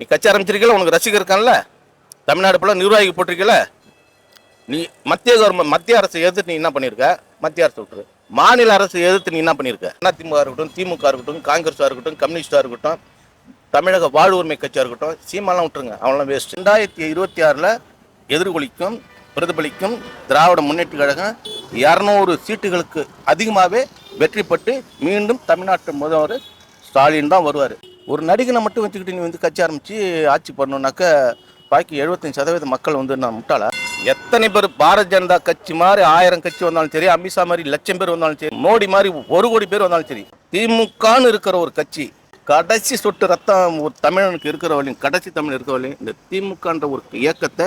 நீ கட்சி ஆரம்பிச்சிருக்கல உனக்கு ரசிகர் இருக்கான்ல? தமிழ்நாடு ஃபுல்லாக நிர்வாகி போட்டிருக்கல? நீ மத்திய கவர்மெண்ட் மத்திய அரசை எதிர்த்து நீ என்ன பண்ணியிருக்க மத்திய அரசு விட்டுரு. மாநில அரசு எதிர்த்து நீ என்ன பண்ணியிருக்க அதிமுக இருக்கட்டும் திமுக இருக்கட்டும் காங்கிரஸாக இருக்கட்டும் கம்யூனிஸ்டாக இருக்கட்டும் தமிழக வாழ் உரிமை கட்சியாக இருக்கட்டும் சீமாலாம் விட்டுருங்க. அவங்களாம் வேஸ்ட் ரெண்டாயிரத்தி இருபத்தி ஆறில் எதிர்கொலிக்கும் பிரதிபலிக்கும் திராவிட முன்னேற்ற கழகம் இரநூறு சீட்டுகளுக்கு அதிகமாகவே வெற்றி பெற்று மீண்டும் தமிழ்நாட்டு முதல்வர் ஸ்டாலின் தான் வருவார். ஒரு நடிகனை மட்டும் வச்சுக்கிட்டு நீ வந்து கட்சி ஆரம்பித்து ஆட்சி பண்ணணுன்னாக்க பாக்கி எழுபத்தஞ்சு சதவீத மக்கள் வந்து நான் முட்டாளா? எத்தனை பேர் பாரத் ஜனதா கட்சி மாதிரி ஆயிரம் கட்சி வந்தாலும் சரி அமித்ஷா மாதிரி லட்சம் பேர் வந்தாலும் சரி மோடி மாதிரி ஒரு கோடி பேர் வந்தாலும் சரி திமுகன்னு இருக்கிற ஒரு கட்சி கடைசி சொட்டு ரத்தம் ஒரு தமிழனுக்கு இருக்கிற வழியும் கடைசி தமிழ் இருக்கிற வழியும் இந்த திமுகன்ற ஒரு இயக்கத்தை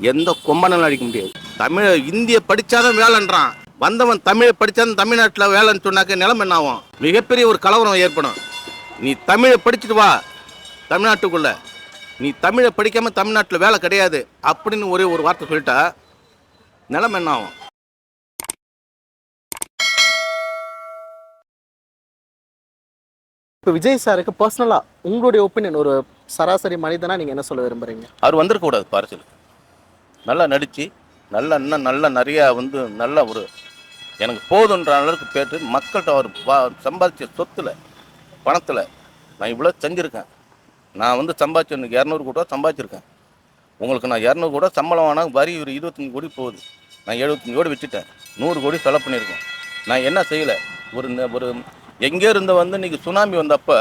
எந்த கொம்பனாலும் அடிக்க முடியாது. தமிழ இந்திய படித்தாதான் வேலைன்றான். வந்தவன் தமிழை படிச்சாதான் தமிழ்நாட்டில் வேலைன்னு சொன்னாக்க நிலம் என்ன ஆகும்? மிகப்பெரிய ஒரு கலவரம் ஏற்படும். நீ தமிழை படிச்சுட்டு வா. தமிழ்நாட்டுக்குள்ள. நீ தமிழை படிக்காம தமிழ்நாட்டில் வேலை கிடையாது அப்படின்னு ஒரே ஒரு வார்த்தை சொல்லிட்டா நிலைமை என்ன ஆகும்? இப்போ விஜய் சாருக்கு பர்சனலா உங்களுடைய ஒப்பீனியன் ஒரு சராசரி மனிதனா நீங்க என்ன சொல்ல விரும்புறீங்க? அவர் வந்திருக்க கூடாது பார்சல் நல்லா நடித்து நல்லா இன்னும் நல்லா நிறையா வந்து நல்ல ஒரு எனக்கு போதுன்ற அளவுக்கு பேட்டு மக்கள்கிட்ட அவர் சம்பாதிச்ச சொத்துல பணத்தில் நான் இவ்வளோ செஞ்சுருக்கேன். நான் வந்து சம்பாதிச்சு இன்றைக்கி இரநூறு கூட சம்பாதிச்சிருக்கேன். உங்களுக்கு நான் இரநூறு கூட சம்பளம் ஆனால் வரி ஒரு இருபத்தஞ்சி கோடி போகுது. நான் எழுபத்தஞ்சி கோடி வச்சுட்டேன் நூறு கோடி செலவு பண்ணியிருக்கேன். நான் என்ன செய்யலை? ஒரு ஒரு எங்கே இருந்த வந்து இன்றைக்கி சுனாமி வந்தப்போ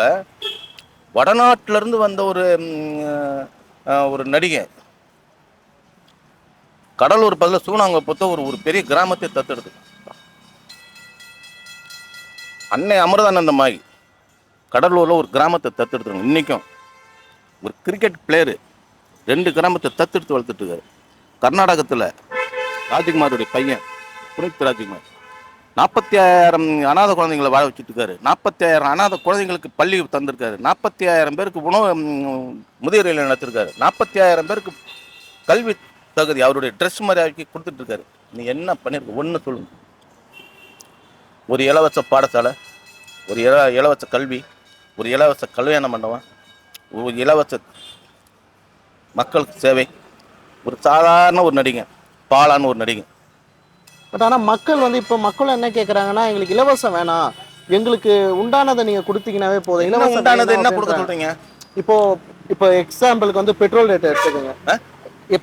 வடநாட்டிலேருந்து வந்த ஒரு ஒரு நடிகை. கடலூர் பதில் சூனாங்க பொறுத்த ஒரு ஒரு பெரிய கிராமத்தை தத்தெடுத்து அன்னை அமிர்தானந்தமாய் கடலூரில் ஒரு கிராமத்தை தத்தெடுத்துருங்க இன்றைக்கும் ஒரு கிரிக்கெட் பிளேயரு ரெண்டு கிராமத்தை தத்தெடுத்து வளர்த்துட்டுருக்காரு. கர்நாடகத்தில் ராஜ்குமாருடைய பையன் புனித் ராஜ்குமார். நாற்பத்தி ஆயிரம் அனாதை குழந்தைங்களை வாழ வச்சுட்டுருக்காரு. நாற்பத்தி ஆயிரம் அனாதை குழந்தைங்களுக்கு பள்ளி தந்திருக்காரு. நாற்பத்தி ஆயிரம் பேருக்கு உணவு ம், நடத்திருக்காரு. நாற்பத்தி ஆயிரம் பேருக்கு கல்வி தகுதி அவருடைய ட்ரெஸ் மாதிரி கொடுத்துட்ருக்காரு நீ என்ன பண்ணியிருக்க ஒன்று சொல்லுங்க. ஒரு இலவச பாடசாலை ஒரு இல இலவச கல்வி ஒரு இலவச கல்யாண மண்டபம் ஒரு இலவச மக்களுக்கு சேவை ஒரு சாதாரண ஒரு நடிகன் பாலான்னு ஒரு நடிகன் பட் ஆனா மக்கள் வந்து இப்போ மக்கள் என்ன கேக்குறாங்கன்னா எங்களுக்கு இலவசம் வேணாம். எங்களுக்கு உண்டானதை நீங்க கொடுத்தீங்கன்னாவே போதும். இலவசம் உண்டானது என்ன கொடுக்க. சொல்றீங்க? இப்போ இப்போ எக்ஸாம்பிளுக்கு வந்து பெட்ரோல் ரேட் எடுத்துக்கோங்க.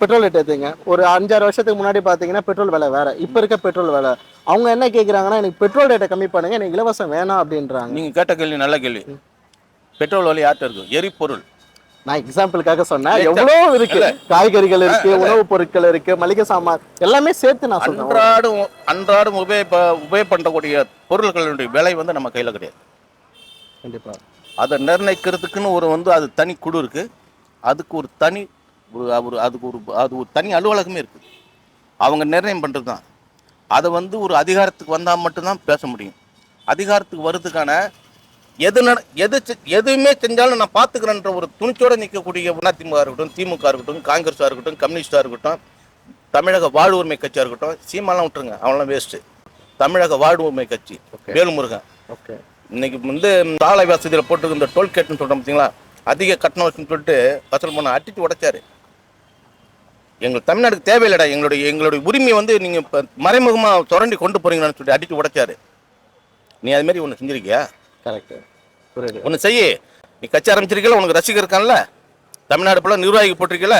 பெட்ரோல் ரேட் எடுத்துங்க ஒரு அஞ்சாறு வருஷத்துக்கு முன்னாடி பார்த்தீங்கன்னா பெட்ரோல் விலை வேற. இப்போ இருக்க பெட்ரோல் விலை. அவங்க என்ன கேட்குறாங்கன்னா எனக்கு பெட்ரோல் ரேட்டை கம்மி பண்ணுங்க எனக்கு இலவசம் வேணாம் அப்படின்றாங்க. நீங்க கேட்ட கேள்வி நல்ல கேள்வி. பெட்ரோல் விலை யார்கிட்ட இருக்கு எரிபொருள். நான் எக்ஸாம்பிளுக்காக சொன்னேன் எவ்வளோ இருக்கு. காய்கறிகள் இருக்கு உணவுப் பொருட்கள் இருக்கு மளிகை சாமான் எல்லாமே சேர்த்து நான் அன்றாடம் அன்றாடம் உபயோக உபயோக பண்ணக்கூடிய பொருட்களுடைய விலை வந்து நம்ம கையில கிடையாது. கண்டிப்பா. அதை நிர்ணயிக்கிறதுக்குன்னு ஒரு வந்து அது தனி குழு இருக்கு. அதுக்கு ஒரு தனி ஒரு ஒரு அதுக்கு ஒரு அது ஒரு தனி அலுவலகமே இருக்கு. அவங்க நிர்ணயம் பண்ணுறது தான். அதை வந்து ஒரு அதிகாரத்துக்கு வந்தால் மட்டும்தான் பேச முடியும். அதிகாரத்துக்கு வர்றதுக்கான எது நட எது எதுவுமே செஞ்சாலும் நான் பார்த்துக்கிறேன்ற ஒரு துணிச்சோடு நிற்கக்கூடிய அதிமுக இருக்கட்டும் திமுக இருக்கட்டும் காங்கிரஸாக இருக்கட்டும் கம்யூனிஸ்டாக இருக்கட்டும் தமிழக வாழ் உரிமை கட்சியாக இருக்கட்டும் சீமாலாம் விட்டுருங்க அவங்களாம் வேஸ்ட்டு தமிழக வாழ் உரிமை கட்சி வேலுமுருகன். ஓகே இன்னைக்கு வந்து சாலை வசதியில் போட்டு இந்த டோல்கேட்னு சொல்கிறோம் பார்த்தீங்களா அதிக கட்டணம் வச்சுன்னு சொல்லிட்டு வசூல் பண்ண அடித்து உடைச்சாரு. எங்களுக்கு தமிழ்நாடுக்கு தேவையில்லடா எங்களுடைய எங்களுடைய உரிமையை வந்து நீங்கள் இப்போ மறைமுகமாக சுரண்டி கொண்டு போறீங்களான்னு சொல்லி அடித்து உடைச்சாரு. நீ அது மாதிரி ஒன்று செஞ்சிருக்கியா? கரெக்ட் புரியுது. ஒன்று செய்யி. நீ கட்சி ஆரம்பிச்சிருக்கல உனக்கு ரசிகர் இருக்கான்ல? தமிழ்நாடு ஃபுல்லாக நிர்வாகி போட்டிருக்கல?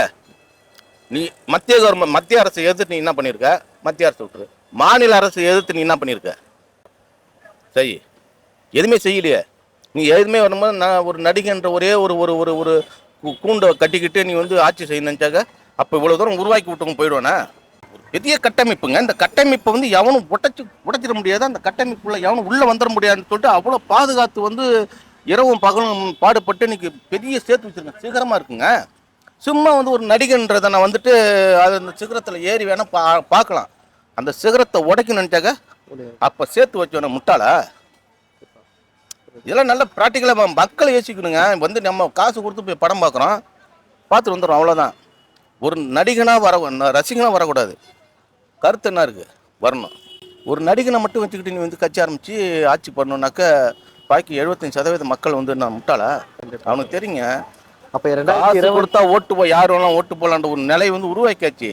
நீ மத்திய கவர்மெண்ட் மத்திய அரசை எதிர்த்து நீ என்ன பண்ணியிருக்க மத்திய அரசு விட்டுரு. மாநில அரசு எதிர்த்து நீ என்ன பண்ணியிருக்க செய். எதுவுமே செய்யலையே. நீ எதுவுமே வரும்போது நான் ஒரு நடிகன்ற ஒரே ஒரு ஒரு ஒரு ஒரு கூண்டை கட்டிக்கிட்டு நீ வந்து ஆட்சி செய்ய நினச்சாக்க அப்போ இவ்வளோ தூரம் உருவாக்கி விட்டவங்க போயிடுவானே? பெரிய கட்டமைப்புங்க. இந்த கட்டமைப்பை வந்து எவனும் உடைச்சு உடைச்சிட முடியாது. அந்த கட்டமைப்புள்ள எவனும் உள்ளே வந்துட முடியாதுன்னு சொல்லிட்டு அவ்வளோ பாதுகாத்து வந்து இரவும் பகலும் பாடுபட்டு இன்னைக்கு பெரிய சேர்த்து வச்சிருக்கேன் சிகரமாக இருக்குங்க. சும்மா வந்து ஒரு நடிகன்றதை நான் வந்துட்டு அது அந்த சிகரத்தில் ஏறி வேணால் பா பார்க்கலாம். அந்த சிகரத்தை உடைக்கணுன்ட்டாக்க அப்போ சேர்த்து வச்சோன முட்டாளா? இதெல்லாம் நல்ல ப்ராக்டிக்கலாக மக்களை யோசிக்கணுங்க. வந்து நம்ம காசு கொடுத்து போய் படம் பார்க்குறோம். பார்த்துட்டு வந்துடும் அவ்வளோதான் ஒரு நடிகனாக வர ரசிகனாக வரக்கூடாது. கருத்து என்ன இருக்குது வரணும். ஒரு நடிகனை மட்டும் வச்சுக்கிட்டு நீ வந்து கட்சி ஆரம்பித்து ஆட்சி பண்ணணுன்னாக்க பாக்கி எழுபத்தஞ்சு சதவீத மக்கள் வந்து நான் முட்டாளா? அவனுக்கு தெரியுங்க. அப்ப ரெண்டாயிரத்தி கொடுத்தா ஓட்டு போய் யார் வேணாலும் ஓட்டு போலான்ற ஒரு நிலை வந்து உருவாக்கியாச்சு.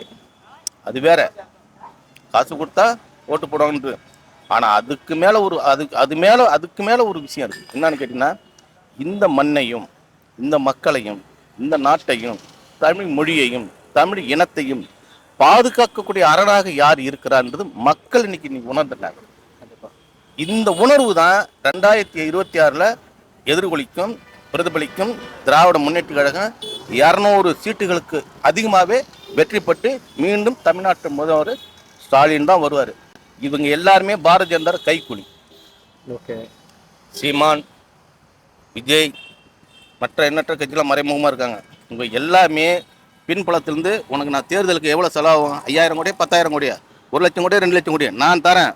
அது வேற. காசு கொடுத்தா ஓட்டு போடுவாங்கன்ட்டு ஆனா அதுக்கு மேல ஒரு அது அது மேல அதுக்கு மேல ஒரு விஷயம் இருக்கு. என்னன்னு கேட்டீங்கன்னா இந்த மண்ணையும் இந்த மக்களையும் இந்த நாட்டையும் தமிழ் மொழியையும் தமிழ் இனத்தையும் பாதுகாக்கக்கூடிய அரணாக யார் இருக்கிறான்றது மக்கள் இன்னைக்கு இன்னைக்கு உணர்ந்துட்டாங்க. இந்த உணர்வு தான் ரெண்டாயிரத்தி இருபத்தி ஆறில் எதிர்கொலிக்கும் பிரதிபலிக்கும் திராவிட முன்னேற்ற கழகம் இரநூறு சீட்டுகளுக்கு அதிகமாகவே வெற்றி பெற்று மீண்டும் தமிழ்நாட்டு முதல்வர் ஸ்டாலின் தான் வருவார். இவங்க எல்லாருமே பாரதிய ஜனதா கைக்கூலி. ஓகே. சீமான் விஜய் மற்ற எண்ணற்ற கட்சியில் மறைமுகமாக இருக்காங்க. இவங்க எல்லாமே பின்புலத்திலிருந்து உனக்கு நான் தேர்தலுக்கு எவ்வளோ செலவாகும்? ஐயாயிரம் கோடியா பத்தாயிரம் கோடியா? ஒரு லட்சம் கோடியா ரெண்டு லட்சம் கோடியா? நான் தரேன்.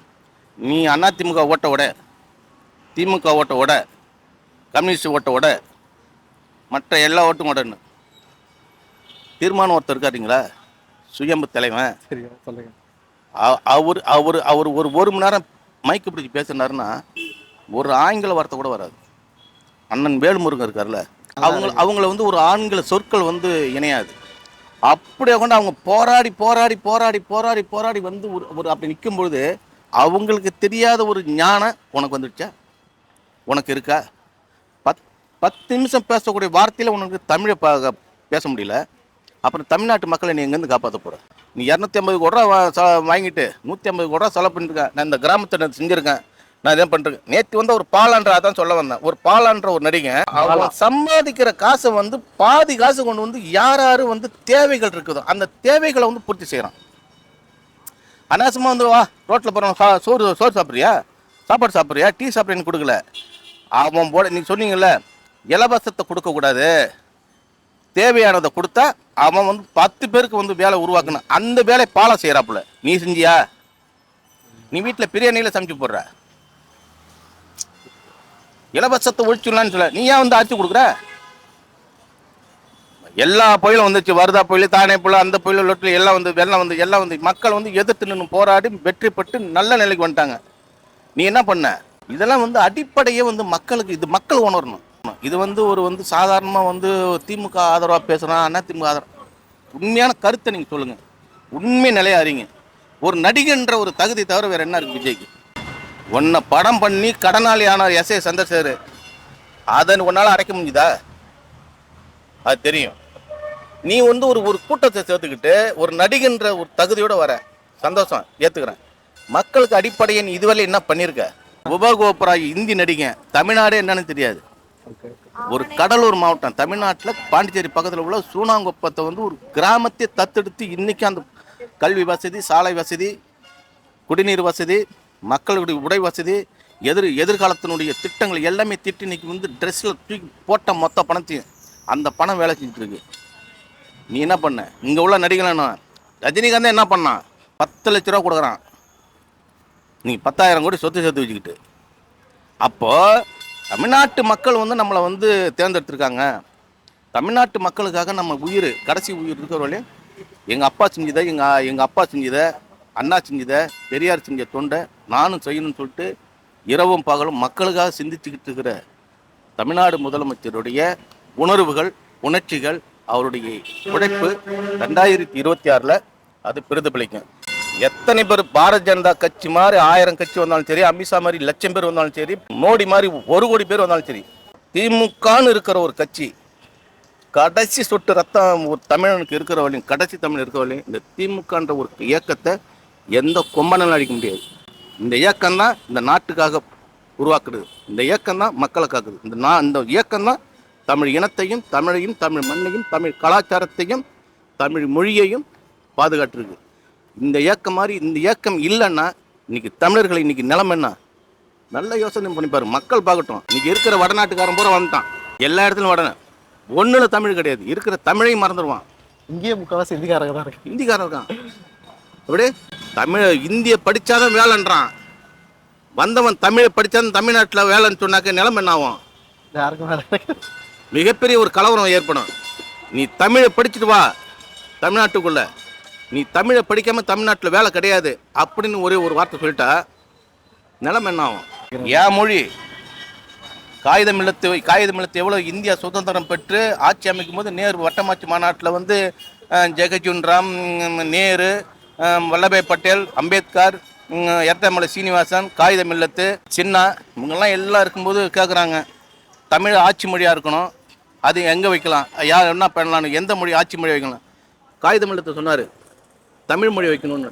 நீ அதிமுக ஓட்ட விட திமுக ஓட்ட விட கம்யூனிஸ்ட் ஓட்ட விட மற்ற எல்லா ஓட்டும் விடன்னு தீர்மானம் ஒருத்தர் இருக்காருங்களா? சுயம்பு தலைவன். அவர் அவர் அவர் ஒரு ஒரு மணி நேரம் மைக்கு பிடிச்சி பேசினாருன்னா ஒரு ஆங்கில வார்த்தை கூட வராது. அண்ணன் வேல்முருகன் இருக்கார்ல அவங்க அவங்கள வந்து ஒரு ஆங்கில சொற்கள் வந்து இணையாது. அப்படியே கொண்டு அவங்க போராடி போராடி போராடி போராடி போராடி வந்து ஒரு ஒரு அப்படி நிற்கும் பொழுது அவங்களுக்கு தெரியாத ஒரு ஞானம் உனக்கு வந்துடுச்சா? உனக்கு இருக்கா? பத் பத்து நிமிஷம் பேசக்கூடிய வார்த்தையில் உனக்கு தமிழை ப- பேச முடியல. அப்புறம் தமிழ்நாட்டு மக்களை நீ எங்கேருந்து காப்பாற்ற போகிற நீ இரநூத்தி ஐம்பது கோடி ரூபா வாங்கிட்டு நூற்றி ஐம்பது கோடி ரூபா செலவு பண்ணிருக்கேன் நான் இந்த கிராமத்தை நான் செஞ்சுருக்கேன். நான் இதை பண்ணிருக்கேன் நேற்று வந்து ஒரு பாலான்ற அதான் சொல்ல வந்தேன். ஒரு பாலான்ற ஒரு நடிகன் அவன் சம்பாதிக்கிற காசை வந்து பாதி காசு கொண்டு வந்து யார் யார் வந்து தேவைகள் இருக்குதோ அந்த தேவைகளை வந்து பூர்த்தி செய்கிறான் அனாசமாக வந்து வா ரோட்டில் போகிறோம் சோறு சோறு சாப்பிட்றியா? சாப்பாடு சாப்பிட்றியா? டீ சாப்பிட்றேன்னு கொடுக்கல. அவன் போட நீ சொன்னீங்கல்ல இலவசத்தை கொடுக்கக்கூடாது தேவையானதை கொடுத்தா அவன் வந்து பத்து பேருக்கு வந்து வேலை உருவாக்கணும். அந்த வேலை பாலம் செய்கிறாப்புல நீ செஞ்சியா? நீ வீட்டில் பிரியாணியில் சமைச்சு போடுற. இலவசத்தை ஒழிச்சுடலான்னு சொல்ல நீ ஏன் வந்து ஆட்சி கொடுக்குற? எல்லா புயலும் வந்துச்சு. வருதா புயல் தானே புயல் அந்த புயல் லொட்டில் எல்லாம் வந்து வெள்ளம் வந்து எல்லாம் வந்து மக்கள் வந்து எதிர்த்து நின்று போராடி வெற்றி பெற்று நல்ல நிலைக்கு வந்துட்டாங்க. நீ என்ன பண்ண? இதெல்லாம் வந்து அடிப்படையே வந்து மக்களுக்கு இது மக்கள் உணரணும். இது வந்து ஒரு வந்து சாதாரணமாக வந்து திமுக ஆதரவாக பேசுகிறான் திமுக ஆதரவு? உண்மையான கருத்தை நீங்கள் சொல்லுங்கள் உண்மை நிலையா அறிங்க. ஒரு நடிகன்ற ஒரு தகுதி தவிர வேறு என்ன இருக்குது விஜய்க்கு? உன்னை படம் பண்ணி கடனாளி ஆனார் எஸ் ஏ சந்திரசேகர் அதை உன்னால் அடைக்க முடியுதா அது தெரியும். நீ வந்து ஒரு ஒரு கூட்டத்தை சேர்த்துக்கிட்டு ஒரு நடிகன்ற ஒரு தகுதியோடு வர. சந்தோஷம். ஏற்றுக்கிறேன் மக்களுக்கு அடிப்படையை நீ இதுவரை என்ன பண்ணியிருக்க உபகோபுரா இந்தி நடிகன். தமிழ்நாடே என்னன்னு தெரியாது. ஒரு கடலூர் மாவட்டம். தமிழ்நாட்டில் பாண்டிச்சேரி பக்கத்தில் உள்ள சூனாங்குப்பத்தை வந்து ஒரு கிராமத்தை தத்தெடுத்து இன்னைக்கு அந்த கல்வி வசதி சாலை வசதி குடிநீர் வசதி மக்களுடைய உடை வசதி எதிர் எதிர்காலத்தினுடைய திட்டங்கள் எல்லாமே திட்டு இன்னைக்கு வந்து ட்ரெஸ்ஸில் தூக்கி போட்ட மொத்த பணத்தையும் அந்த பணம் வேலை செஞ்சுட்டு நீ என்ன பண்ண? இங்கே உள்ள நடிகளான ரஜினிகாந்த் என்ன பண்ணான் பத்து லட்ச ரூபா கொடுக்குறான். நீ பத்தாயிரம் கோடி சொத்து சேர்த்து வச்சுக்கிட்டு. அப்போது தமிழ்நாட்டு மக்கள் வந்து நம்மளை வந்து தேர்ந்தெடுத்திருக்காங்க. தமிழ்நாட்டு மக்களுக்காக நம்ம உயிர் கடைசி உயிர் இருக்கிறவர்களே எங்கள் அப்பா செஞ்சதை எங்கள் எங்கள் அப்பா செஞ்சதை அண்ணா செஞ்சதை பெரியார் செஞ்ச தொண்டை நானும் செய்யணும்னு சொல்லிட்டு இரவும் பகலும் மக்களுக்காக சிந்திச்சுக்கிட்டு இருக்கிற தமிழ்நாடு முதலமைச்சருடைய உணர்வுகள் உணர்ச்சிகள் அவருடைய உழைப்பு ரெண்டாயிரத்தி இருபத்தி ஆறில் அது பிரதிபலிக்கும். எத்தனை பேர் பாரதிய ஜனதா கட்சி மாதிரி ஆயிரம் கட்சி வந்தாலும் சரி அமித்ஷா மாதிரி லட்சம் பேர் வந்தாலும் சரி மோடி மாதிரி ஒரு கோடி பேர் வந்தாலும் சரி திமுகன்னு இருக்கிற ஒரு கட்சி கடைசி சொட்டு ரத்தம் ஒரு தமிழனுக்கு இருக்கிற வழியும் கடைசி தமிழ் இருக்கிற வழியும் இந்த திமுகன்ற ஒரு இயக்கத்தை எந்த கொம்பனாலும் அடிக்க முடியாது. இந்த இயக்கம் தான் இந்த நாட்டுக்காக உருவாக்குறது. இந்த இயக்கம் தான் மக்களை காக்குது. இந்த நா இந்த இயக்கம் தான் தமிழ் இனத்தையும் தமிழையும் தமிழ் மண்ணையும் தமிழ் கலாச்சாரத்தையும் தமிழ் மொழியையும் பாதுகாத்துருக்கு. இந்த இயக்கம் மாதிரி இந்த இயக்கம் இல்லைன்னா இன்னைக்கு தமிழர்கள் இன்னைக்கு நிலைமை என்ன? நல்ல யோசனை பண்ணி பாரு. மக்கள் பார்க்கட்டும். இன்னைக்கு இருக்கிற வடநாட்டுக்காரன் பூரா வந்துட்டான். எல்லா இடத்துலையும் வடன. ஒன்றுல தமிழ் கிடையாது. இருக்கிற தமிழையும் மறந்துடுவான். இங்கேயே முக்கால்வாசி இந்திக்காரங்க தான் இருக்கு ஹிந்திக்காரன் இருக்கான். எப்படி? தமிழ் இந்திய படிச்சாதான் வேலைன்றான். வந்தவன் தமிழை படிச்சாதான் தமிழ்நாட்டில் வேலைன்னு சொன்னாக்க நிலைமை என்ன ஆகும் மிகப்பெரிய ஒரு கலவரம் ஏற்படும். நீ தமிழை படிச்சுட்டு வா தமிழ்நாட்டுக்குள்ள. நீ தமிழை படிக்காம தமிழ்நாட்டில் வேலை கிடையாது அப்படின்னு ஒரே ஒரு வார்த்தை சொல்லிட்டா நிலைமை என்ன ஆகும் என் மொழி? காகிதம் இல்லத்து காகிதம் இல்லத்து எவ்வளோ இந்தியா சுதந்திரம் பெற்று ஆட்சி அமைக்கும் போது நேரு வட்டமாட்சி மாநாட்டில் வந்து அஹ், ஜெகஜீவன் ராம் உம், நேரு வல்லபாய் பட்டேல் அம்பேத்கர் எர்த்தமலை சீனிவாசன் காகிதம் இல்லத்து சின்னா இவங்கெல்லாம் எல்லாம் இருக்கும்போது கேட்குறாங்க தமிழ் ஆட்சி மொழியாக இருக்கணும். அது எங்கே வைக்கலாம்? யார் என்ன பண்ணலாம்னு? எந்த மொழி ஆட்சி மொழி வைக்கலாம்? காகிதம் இல்லத்தை சொன்னார் தமிழ் மொழி வைக்கணும்னு.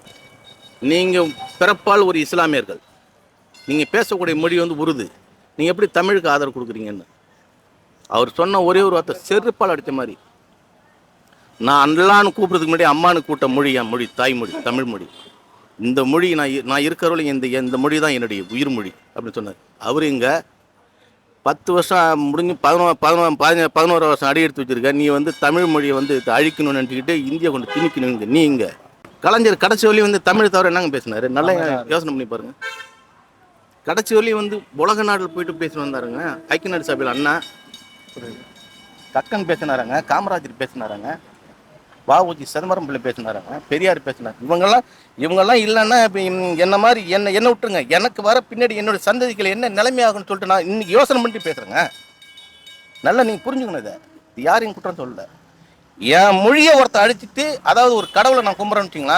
நீங்கள் பிறப்பால் ஒரு இஸ்லாமியர்கள். நீங்கள் பேசக்கூடிய மொழி வந்து உருது. நீங்கள் எப்படி தமிழுக்கு ஆதரவு கொடுக்குறீங்கன்னு. அவர் சொன்ன ஒரே ஒரு வார்த்தை செருப்பால் அடித்த மாதிரி. நான் அல்லான்னு கூப்பிட்றதுக்கு முன்னாடி அம்மானு கூட்ட மொழி என் மொழி தாய்மொழி தமிழ் மொழி. இந்த மொழி நான் நான் இருக்கிறவரை இந்த இந்த மொழி தான் என்னுடைய உயிர் மொழி அப்படின்னு சொன்னார். அவர் இங்கே பத்து வருஷம் முடிஞ்சு பதினோ பதினோ பதின பதினோரு வருஷம் அடி எடுத்து வச்சிருக்க நீ வந்து தமிழ் மொழியை வந்து அழிக்கணும்னு நினச்சிக்கிட்டு இந்தியா கொண்டு திணிக்கணுங்க நீ இங்கே. கலைஞர் கடைசி வழி வந்து தமிழ் தவிர என்னங்க பேசினாரு? நல்லா யோசனை பண்ணி பாருங்க. கடைசி வழி வந்து உலக நாடுல போயிட்டு பேசிட்டு வந்தாருங்க. ஐக்கிய நாடு சபையில் அண்ணா கக்கன் பேசினாருங்க காமராஜர் பேசினாருங்க. வாவுஜி சிதம்பரம் பிள்ளை பேசினாருங்க பெரியார் பேசினார். இவங்கெல்லாம் இவங்கெல்லாம் இல்லைன்னா இப்போ என்ன மாதிரி என்ன என்ன விட்டுருங்க. எனக்கு வர பின்னாடி என்னோட சந்ததிகள் என்ன நிலைமையாகும்னு சொல்லிட்டு நான் இன்னைக்கு யோசனை பண்ணிட்டு பேசுகிறேங்க நல்லா நீங்கள் புரிஞ்சுக்கணும் இதை. இது யாரையும் குற்றம் சொல்லல. என் மொழியை ஒருத்தன் அழிச்சிட்டு அதாவது ஒரு கடவுளை நான் கும்பிட்றேன்னு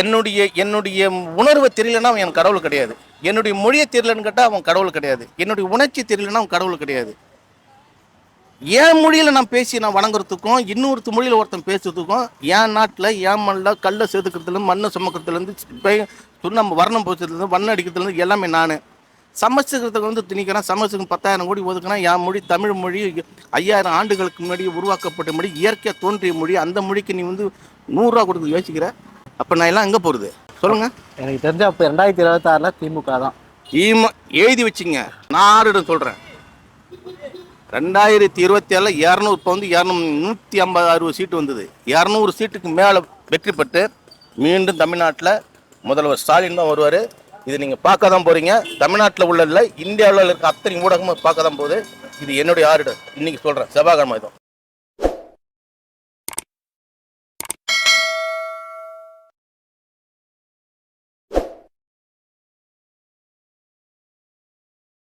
என்னுடைய என்னுடைய உணர்வை தெரியலன்னா அவன் எனக்கு கடவுள் கிடையாது. என்னுடைய மொழியை தெரியலன்னு கேட்டால் அவன் கடவுள் கிடையாது. என்னுடைய உணர்ச்சி தெரியலன்னா அவன் கடவுள் கிடையாது. என் மொழியில் நான் பேசி நான் வணங்குறதுக்கும் இன்னொருத்த மொழியில் ஒருத்தன் பேசுறதுக்கும் என் நாட்டில் என் மண்ணில் கல்லை செதுக்கிறதுலேருந்து மண்ணை சுமக்கிறதுலேருந்து இப்போ சுண்ணாம்பு வர்ணம் பூச்சதுலேருந்து வண்ணம் அடிக்கிறதுலேருந்து எல்லாமே நான். சமஸ்கிருதத்துக்கு வந்து திணிக்கிறேன். சமஸ்கிருதம் பத்தாயிரம் கோடி ஒதுக்குறேன் என் மொழி தமிழ் மொழி ஐயாயிரம் ஆண்டுகளுக்கு முன்னாடி உருவாக்கப்பட்ட மொழி இயற்கையாக தோன்றிய மொழி அந்த மொழிக்கு நீ வந்து நூறுரூவா கொடுத்து யோசிக்கிற? அப்போ நான் எல்லாம் எங்கே போகிறது சொல்லுங்கள் எனக்கு தெரிஞ்ச அப்போ ரெண்டாயிரத்தி இருபத்தாறில் திமுக தான். ஈம எழுதி வச்சுங்க. நான் ஆறுடம் சொல்கிறேன் ரெண்டாயிரத்தி இருபத்தி ஏழில் இரநூறு இப்போ வந்து இரநூ நூற்றி ஐம்பது அறுபது சீட்டு வந்தது. இரநூறு சீட்டுக்கு மேலே வெற்றி பெற்று மீண்டும் தமிழ்நாட்டில் முதல்வர் ஸ்டாலின் தான் வருவார். இது நீங்கள் பார்க்க தான் போகிறீங்க தமிழ்நாட்டில் உள்ள இல்லை இந்தியாவில் இருக்க அத்தனை ஊடகமும் பார்க்க தான் போகுது. இது என்னுடைய ஆர்டர் இன்னைக்கு சொல்கிறேன் செவ்வாய்க்கிழமை இதுவும்